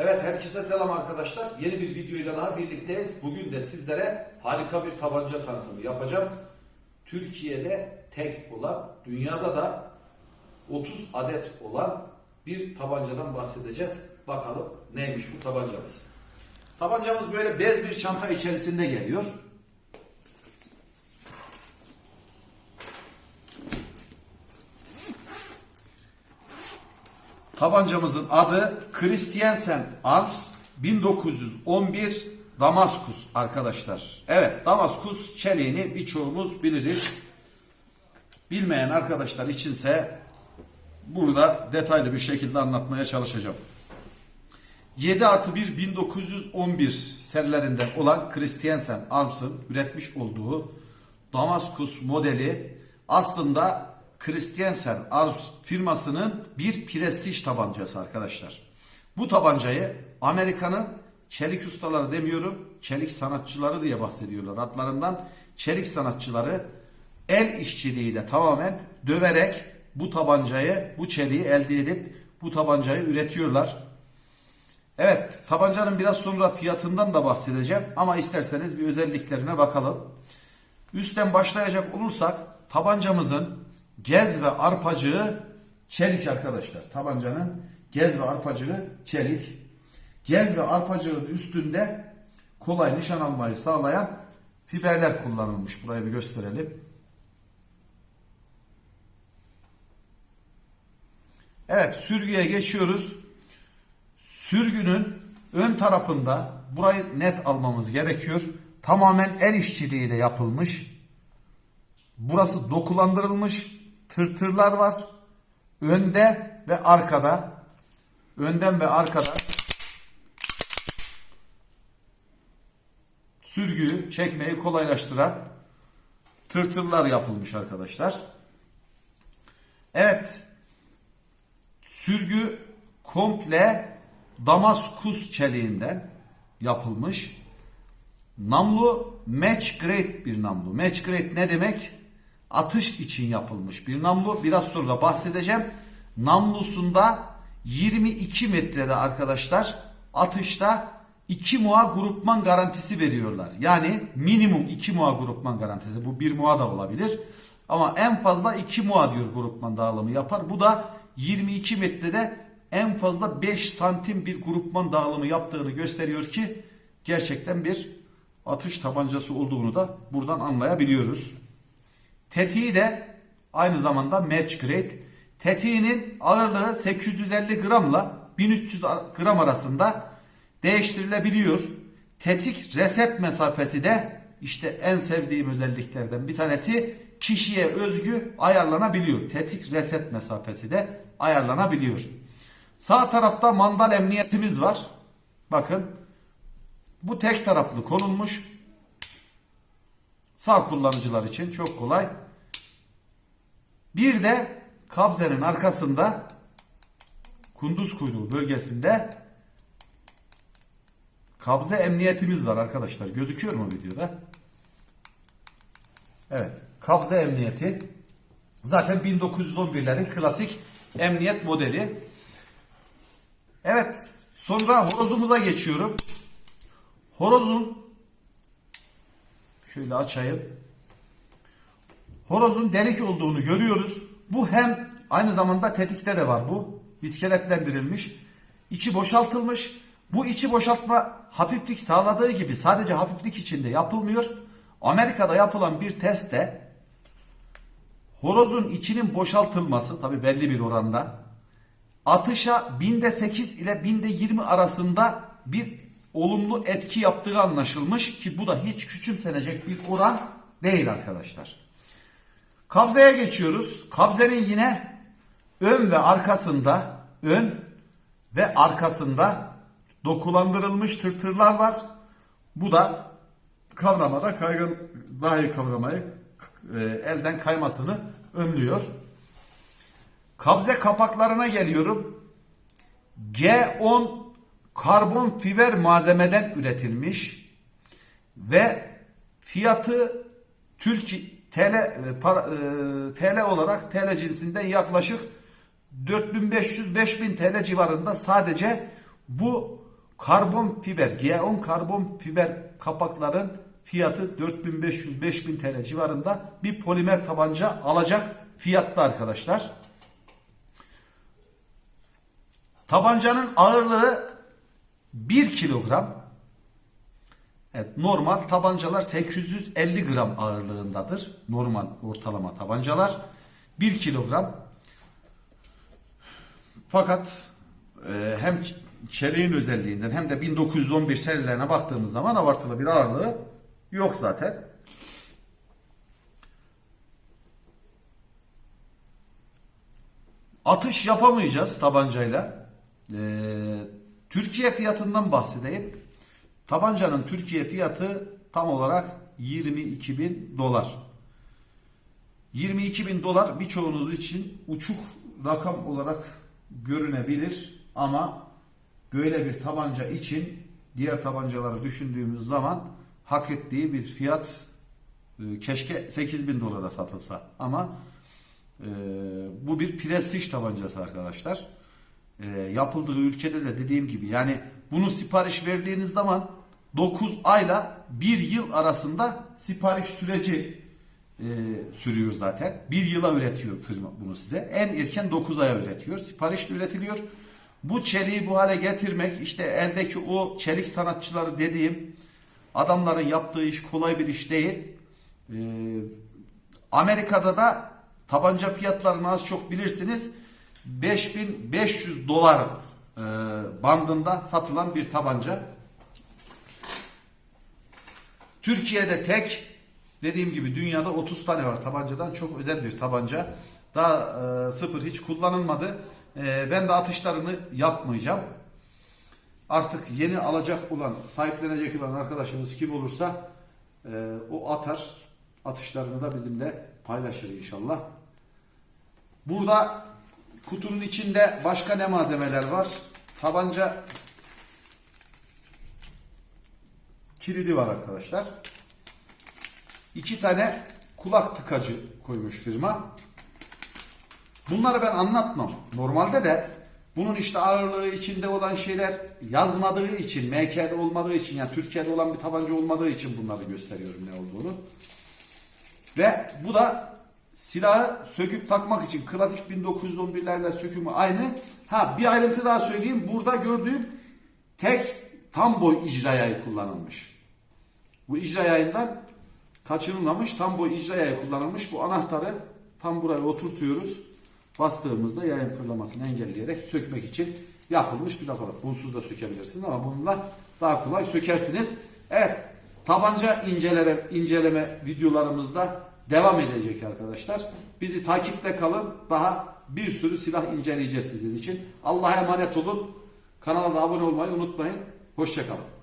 Evet herkese selam arkadaşlar. Yeni bir videoyla daha birlikteyiz. Bugün de sizlere harika bir tabanca tanıtımı yapacağım. Türkiye'de tek olan, dünyada da 30 adet olan bir tabancadan bahsedeceğiz. Bakalım neymiş bu tabancamız. Tabancamız böyle bez bir çanta içerisinde geliyor. Tabancamızın adı Christiansen Arms 1911 Damaskus arkadaşlar. Evet Damaskus çeliğini birçoğumuz biliriz. Bilmeyen arkadaşlar içinse burada detaylı bir şekilde anlatmaya çalışacağım. 7 artı 1 1911 serilerinden olan Christiansen Arms'ın üretmiş olduğu Damaskus modeli aslında Christiansen Arms firmasının bir prestij tabancası arkadaşlar. Bu tabancayı Amerika'nın çelik ustaları demiyorum, çelik sanatçıları diye bahsediyorlar adlarından. Çelik sanatçıları el işçiliğiyle tamamen döverek bu tabancayı, bu çeliği elde edip bu tabancayı üretiyorlar. Evet, tabancanın biraz sonra fiyatından da bahsedeceğim ama isterseniz bir özelliklerine bakalım. Üstten başlayacak olursak tabancamızın gez ve arpacığı çelik arkadaşlar. Tabancanın gez ve arpacığı çelik. Gez ve arpacığın üstünde kolay nişan almayı sağlayan fiberler kullanılmış. Burayı bir gösterelim. Evet sürgüye geçiyoruz. Sürgünün ön tarafında burayı net almamız gerekiyor. Tamamen el işçiliğiyle yapılmış. Burası dokulandırılmış. Tırtırlar var. Önde ve arkada. Önden ve arkada. Sürgüyü çekmeyi kolaylaştıran tırtırlar yapılmış arkadaşlar. Evet. Sürgü komple Damaskus çeliğinden yapılmış. Namlu match grade bir namlu. Match grade ne demek? Atış için yapılmış bir namlu. Biraz sonra bahsedeceğim. Namlusunda 22 metrede arkadaşlar atışta 2 muha grupman garantisi veriyorlar. Yani minimum 2 muha grupman garantisi. Bu 1 muha da olabilir. Ama en fazla 2 muha diyor grupman dağılımı yapar. Bu da 22 metrede en fazla 5 santim bir grupman dağılımı yaptığını gösteriyor ki gerçekten bir atış tabancası olduğunu da buradan anlayabiliyoruz. Tetiği de aynı zamanda match grade. Tetiğinin ağırlığı 850 gramla 1300 gram arasında değiştirilebiliyor. Tetik reset mesafesi de işte en sevdiğim özelliklerden bir tanesi kişiye özgü ayarlanabiliyor. Tetik reset mesafesi de ayarlanabiliyor. Sağ tarafta mandal emniyetimiz var. Bakın bu tek taraflı konulmuş. Sağ kullanıcılar için çok kolay. Bir de kabzenin arkasında kunduz kuyruğu bölgesinde kabze emniyetimiz var arkadaşlar. Gözüküyor mu videoda? Evet. Kabze emniyeti. Zaten 1911'lerin klasik emniyet modeli. Evet. Sonra horozumuza geçiyorum. Horozun şöyle açayım. Horozun delik olduğunu görüyoruz. Bu hem aynı zamanda tetikte de var bu. İskeletlendirilmiş. İçi boşaltılmış. Bu içi boşaltma hafiflik sağladığı gibi sadece hafiflik içinde yapılmıyor. Amerika'da yapılan bir testte horozun içinin boşaltılması tabi belli bir oranda atışa binde 8 ile binde 20 arasında bir olumlu etki yaptığı anlaşılmış ki bu da hiç küçümsenecek bir oran değil arkadaşlar. Kabzeye geçiyoruz. Kabzenin yine ön ve arkasında ön ve arkasında dokulandırılmış tırtırlar var. Bu da kavramada kaygın dahi kavramayı e, elden kaymasını önlüyor. Kabze kapaklarına geliyorum. G10 karbon fiber malzemeden üretilmiş ve fiyatı Türkiye TL e, para, e, TL olarak TL cinsinden yaklaşık 4500-5000 TL civarında sadece bu Karbon fiber, G10 karbon fiber kapakların fiyatı 4500-5000 TL civarında bir polimer tabanca alacak fiyatta arkadaşlar. Tabancanın ağırlığı 1 kilogram. Evet, normal tabancalar 850 gram ağırlığındadır. Normal ortalama tabancalar 1 kilogram. Fakat e, hem çeliğin özelliğinden hem de 1911 serilerine baktığımız zaman abartılı bir ağırlığı yok zaten. Atış yapamayacağız tabancayla. Ee, Türkiye fiyatından bahsedeyim. Tabancanın Türkiye fiyatı tam olarak 22 bin dolar. 22 bin dolar birçoğunuz için uçuk rakam olarak görünebilir ama böyle bir tabanca için diğer tabancaları düşündüğümüz zaman hak ettiği bir fiyat e, keşke 8 bin dolara satılsa ama e, bu bir prestij tabancası arkadaşlar. E, yapıldığı ülkede de dediğim gibi yani bunu sipariş verdiğiniz zaman 9 ayla 1 yıl arasında sipariş süreci e, sürüyor zaten. Bir yıla üretiyor firma bunu size. En erken 9 aya üretiyor. Siparişle üretiliyor. Bu çeliği bu hale getirmek işte eldeki o çelik sanatçıları dediğim adamların yaptığı iş kolay bir iş değil. E, Amerika'da da tabanca fiyatlarını az çok bilirsiniz. 5500 dolar e, bandında satılan bir tabanca. Türkiye'de tek dediğim gibi dünyada 30 tane var tabancadan çok özel bir tabanca. Daha e, sıfır hiç kullanılmadı. E, ben de atışlarını yapmayacağım. Artık yeni alacak olan, sahiplenecek olan arkadaşımız kim olursa o atar. Atışlarını da bizimle paylaşır inşallah. Burada kutunun içinde başka ne malzemeler var? Tabanca kilidi var arkadaşlar. İki tane kulak tıkacı koymuş firma. Bunları ben anlatmam. Normalde de bunun işte ağırlığı içinde olan şeyler yazmadığı için, MK'de olmadığı için yani Türkiye'de olan bir tabanca olmadığı için bunları gösteriyorum ne olduğunu. Ve bu da silahı söküp takmak için klasik 1911'lerle sökümü aynı. Ha bir ayrıntı daha söyleyeyim. Burada gördüğüm tek tam boy icra yayı kullanılmış. Bu icra yayından kaçırılmamış tam boy icra yayı kullanılmış. Bu anahtarı tam buraya oturtuyoruz. Bastığımızda yayın fırlamasını engelleyerek sökmek için yapılmış bir aparat. Bunsuz da sökebilirsiniz ama bununla daha kolay sökersiniz. Evet tabanca inceleme, inceleme videolarımızda devam edecek arkadaşlar. Bizi takipte kalın. Daha bir sürü silah inceleyeceğiz sizin için. Allah'a emanet olun. Kanala abone olmayı unutmayın. Hoşçakalın.